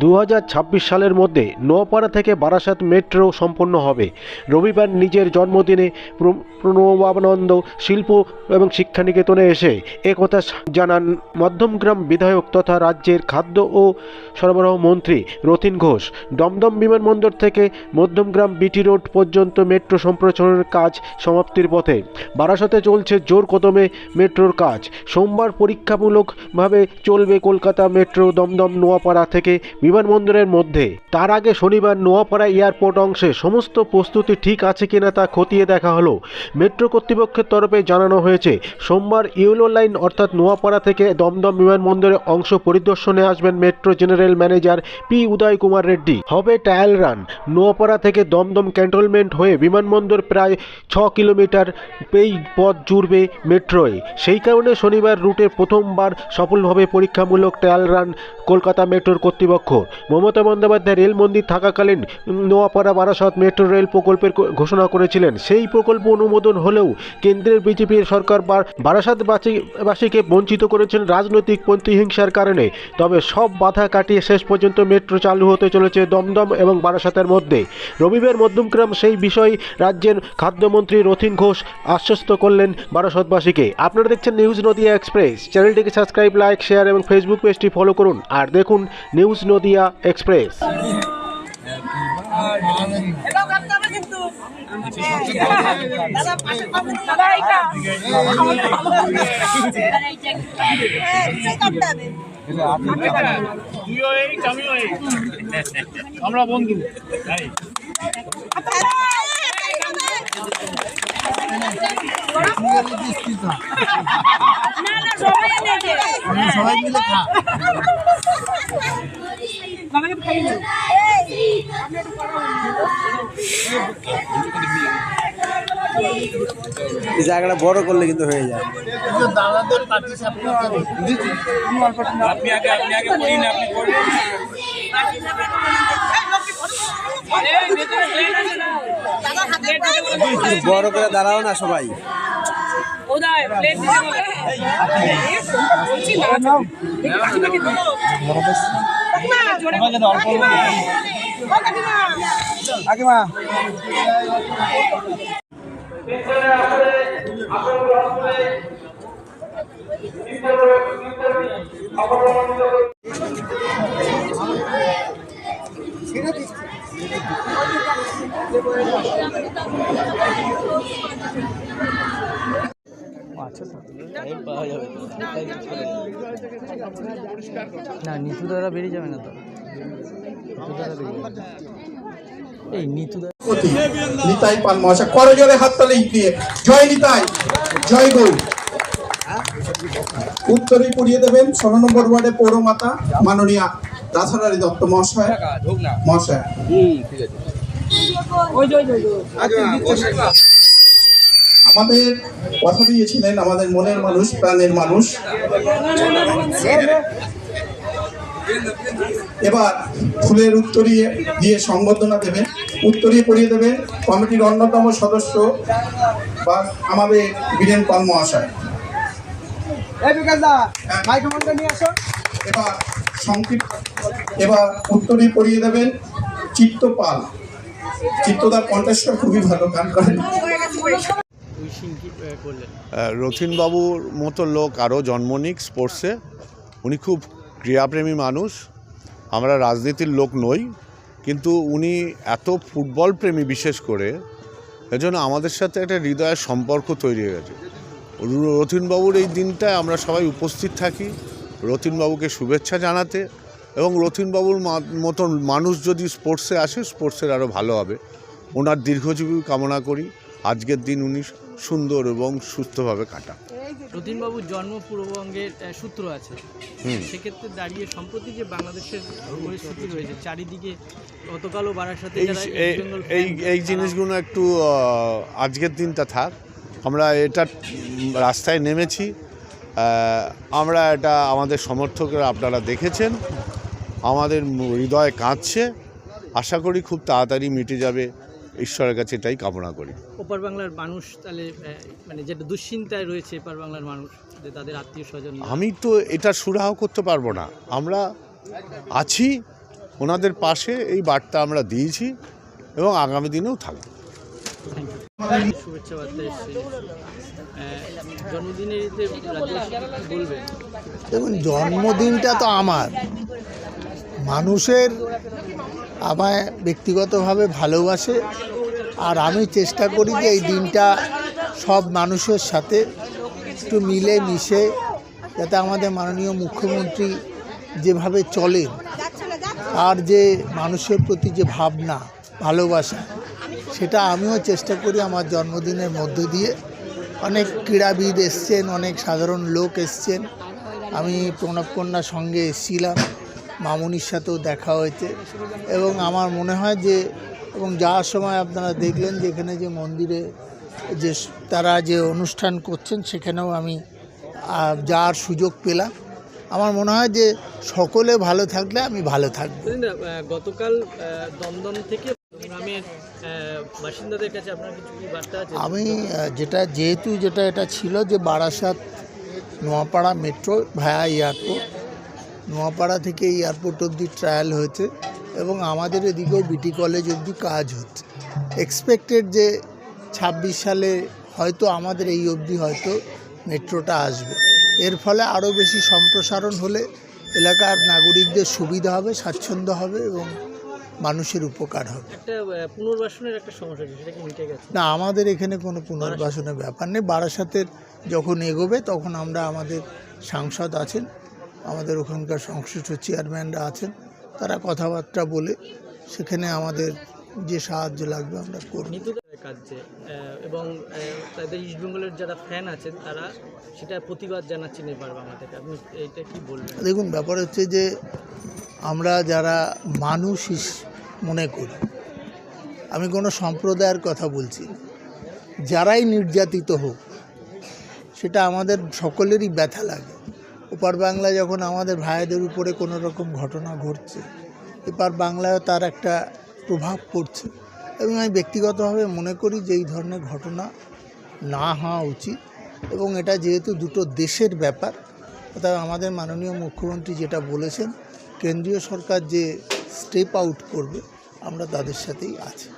দু হাজার ছাব্বিশ সালের মধ্যে নোয়াপাড়া থেকে বারাসাত মেট্রো সম্পন্ন হবে। রবিবার নিজের জন্মদিনে প্রণবানন্দ শিল্প এবং শিক্ষানিকেতনে এসে একথা জানান মধ্যমগ্রাম বিধায়ক তথা রাজ্যের খাদ্য ও সরবরাহ মন্ত্রী রতিন ঘোষ। দমদম বিমানবন্দর থেকে মধ্যমগ্রাম বিটি রোড পর্যন্ত মেট্রো সম্প্রসারণের কাজ সমাপ্তির পথে। বারাসাতে চলছে জোর কদমে মেট্রোর কাজ। সোমবার পরীক্ষামূলকভাবে চলবে কলকাতা মেট্রো দমদম নোয়াপাড়া থেকে বিমানবন্দরের মধ্যে। তার আগে শনিবার নোয়াপাড়া এয়ারপোর্ট অংশে সমস্ত প্রস্তুতি ঠিক আছে কিনা তা খতিয়ে দেখা হলো। মেট্রো কর্তৃপক্ষের তরফে জানানো হয়েছে, সোমবার ইউলো লাইন অর্থাৎ নোয়াপাড়া থেকে দমদম বিমানবন্দরের অংশ পরিদর্শনে আসবেন metro general manager P Uday Kumar Reddy. হবে ট্রায়াল রান। নোয়াপাড়া থেকে দমদম ক্যান্টনমেন্ট হয়ে বিমানবন্দর প্রায় ছ কিলোমিটার এই পথ জুড়বে মেট্রোয়। সেই কারণে শনিবার রুটে প্রথমবার সফলভাবে পরীক্ষামূলক ট্রায়াল রান কলকাতা মেট্রোর কর্তৃপক্ষ। মমতা বন্দ্যোপাধ্যায় রেল মন্দির থাকাকালীন নোয়াপাড়া বারাসত মেট্রো রেল প্রকল্পের ঘোষণা করেছিলেন। সেই প্রকল্প অনুমোদন হলেও কেন্দ্রের বিজেপির সরকার বার- বারাসাতবাসীকে বঞ্চিত করেছেন রাজনৈতিক প্রতিহিংসার কারণে। তবে সব বাধা কাটিয়ে শেষ পর্যন্ত মেট্রো চালু হতে চলেছে দমদম এবং বারাসাতের মধ্যে। রবিবার মধ্যমগ্রাম সেই বিষয়ে রাজ্যের খাদ্যমন্ত্রী রথিন ঘোষ আশ্বস্ত করলেন বারাসতবাসীকে। আপনারা দেখছেন নিউজ নদিয়া এক্সপ্রেস। চ্যানেলটিকে সাবস্ক্রাইব, লাইক, শেয়ার এবং ফেসবুক পেজটি ফলো করুন। আর দেখুন নিউজ নদিয়া এক্সপ্রেস। দাদা এইটা হ্যাঁ, আমরা বন্ধু। তাই না না সবাই মিলে খা। এই জায়গাটা বড় করলে কিন্তু হয়ে যায়। আপনি আগে আগে করিন বড় করে দাঁড়াও না সবাই। প্লেট কাকিমা না নিতু দাদা বেরিয়ে যাবে না তো। এই নিতু নিতাই পান মহাশয়। হাততালি দিয়ে জয় নিতাই জয় গৌ উত্তরে পড়িয়ে দেবেন ষোলো নম্বর ওয়ার্ডে পৌরমাতা মাননীয়া রাধারানী দত্ত মহাশয়। মহাশয়। আমাদের কথা দিয়েছিলেন আমাদের মনের মানুষ প্রাণের মানুষ। এবার ফুলের উত্তরিয়ে দিয়ে সংবর্ধনা দেবেন। উত্তরিয়ে পড়িয়ে দেবেন কমিটির অন্যতম সদস্য বা আমাদের বীরেন পাল মহাশয় এবার সংক্ষিপ্ত এবার উত্তরিয়ে পড়িয়ে দেবেন চিত্তপাল। চিত্তদার কণ্ঠস্বর খুবই ভালো গান করেন। করলেন? রথিনবাবুর মতো লোক আরও জন্ম নিক স্পোর্টসে। উনি খুব ক্রীড়াপ্রেমী মানুষ, আমরা রাজনীতির লোক নই, কিন্তু উনি এত ফুটবল প্রেমী বিশেষ করে, এজন্য আমাদের সাথে একটা হৃদয়ের সম্পর্ক তৈরি হয়ে গেছে। রথিনবাবুর এই দিনটায় আমরা সবাই উপস্থিত থাকি, রথিনবাবুকে শুভেচ্ছা জানাতে, এবং রথিনবাবুর মতন মানুষ যদি স্পোর্টসে আসে, স্পোর্টসের আরও ভালো হবে। ওনার দীর্ঘজীবী কামনা করি। আজকের দিন উনি সুন্দর এবং সুস্থভাবে কাটা রতিনবাবুর জন্ম পূর্ববঙ্গের সূত্র আছে। হুম। সেক্ষেত্রে দাঁড়িয়ে সম্প্রতি যে বাংলাদেশের পরিস্থিতি রয়েছে চারিদিকে গতকালও বারাসাতে এই এই জিনিসগুলো একটু আজকের দিনটা থাক। আমরা এটা রাস্তায় নেমেছি। আমরা এটা আমাদের সমর্থকরা আপনারা দেখেছেন। আমাদের হৃদয় কাঁদছে। আশা করি খুব তাড়াতাড়ি মিটে যাবে। ঈশ্বরের কাছে এটাই কামনা করি। ওপার বাংলার মানুষ তাহলে মানে যেটা দুশ্চিন্তায় রয়েছে এপার বাংলার মানুষ যে তাদের আত্মীয় স্বজন আমি তো এটা সুরাহ করতে পারব না। আমরা আছি ওনাদের পাশে এই বার্তা আমরা দিয়েছি এবং আগামী দিনেও থাকবে। শুভেচ্ছা বার্তা এসছে। জন্মদিনের দেখুন জন্মদিনটা তো আমার। মানুষের আমায় ব্যক্তিগতভাবে ভালোবাসে। আর আমি চেষ্টা করি যে এই দিনটা সব মানুষের সাথে একটু মিলে মিশে যাতে আমাদের মাননীয় মুখ্যমন্ত্রী যেভাবে চলেন আর যে মানুষের প্রতি যে ভাবনা, ভালোবাসা, সেটা আমিও চেষ্টা করি আমার জন্মদিনের মধ্য দিয়ে। অনেক ক্রীড়াবিদ এসছেন, অনেক সাধারণ লোক এসছেন। আমি প্রণব কন্যার সঙ্গে এসেছিলাম। মামুনির সাথেও দেখা হয়েছে। এবং আমার মনে হয় যে এবং যাওয়ার সময় আপনারা দেখলেন যে এখানে যে মন্দিরে যে তারা যে অনুষ্ঠান করছেন সেখানেও আমি যাওয়ার সুযোগ পেলাম। আমার মনে হয় যে সকলে ভালো থাকলে আমি ভালো থাকব। গতকাল দমদম থেকে আমি যেটা যেহেতু যেটা এটা ছিল যে Barasat Noapara metro via airport Noapara থেকে এয়ারপোর্ট অবধি ট্রায়াল হয়েছে এবং আমাদের এদিকেও বিটি কলেজ অবধি কাজ হচ্ছে। এক্সপেক্টেড যে ছাব্বিশ সালে হয়তো আমাদের এই অবধি হয়তো মেট্রোটা আসবে। এর ফলে আরও বেশি সম্প্রসারণ হলে এলাকার নাগরিকদের সুবিধা হবে স্বাচ্ছন্দ্য হবে এবং মানুষের উপকার হবে। পুনর্বাসনের একটা সমস্যা না আমাদের এখানে কোনো পুনর্বাসনের ব্যাপার নেই। বারাসাতের যখন এগোবে তখন আমরা আমাদের সাংসদ আছেন। আমাদের ওখানকার সংশ্লিষ্ট চেয়ারম্যানরা আছেন তারা কথাবার্তা বলে সেখানে আমাদের যে সাহায্য লাগবে আমরা করব। কাজে এবং তাদের ইস্টবেঙ্গলের যারা ফ্যান আছেন তারা সেটা প্রতিবাদ জানাচ্ছেন এবার আমাদেরকে আপনি এইটা কি বলবেন? দেখুন ব্যাপার হচ্ছে যে আমরা যারা মানুষ মনে করি আমি কোনো সম্প্রদায়ের কথা বলছি যারাই নির্যাতিত হোক সেটা আমাদের সকলেরই ব্যথা লাগে। ওপার বাংলায় যখন আমাদের ভাইদের উপরে কোনো রকম ঘটনা ঘটছে, এপার বাংলায়ও তার একটা প্রভাব পড়ছে। এবং আমি ব্যক্তিগতভাবে মনে করি যে এই ধরনের ঘটনা না হওয়া উচিত। এবং এটা যেহেতু দুটো দেশের ব্যাপার, অর্থাৎ আমাদের মাননীয় মুখ্যমন্ত্রী যেটা বলেছেন, কেন্দ্রীয় সরকার যে স্টেপ আউট করবে, আমরা তাদের সাথেই আছি।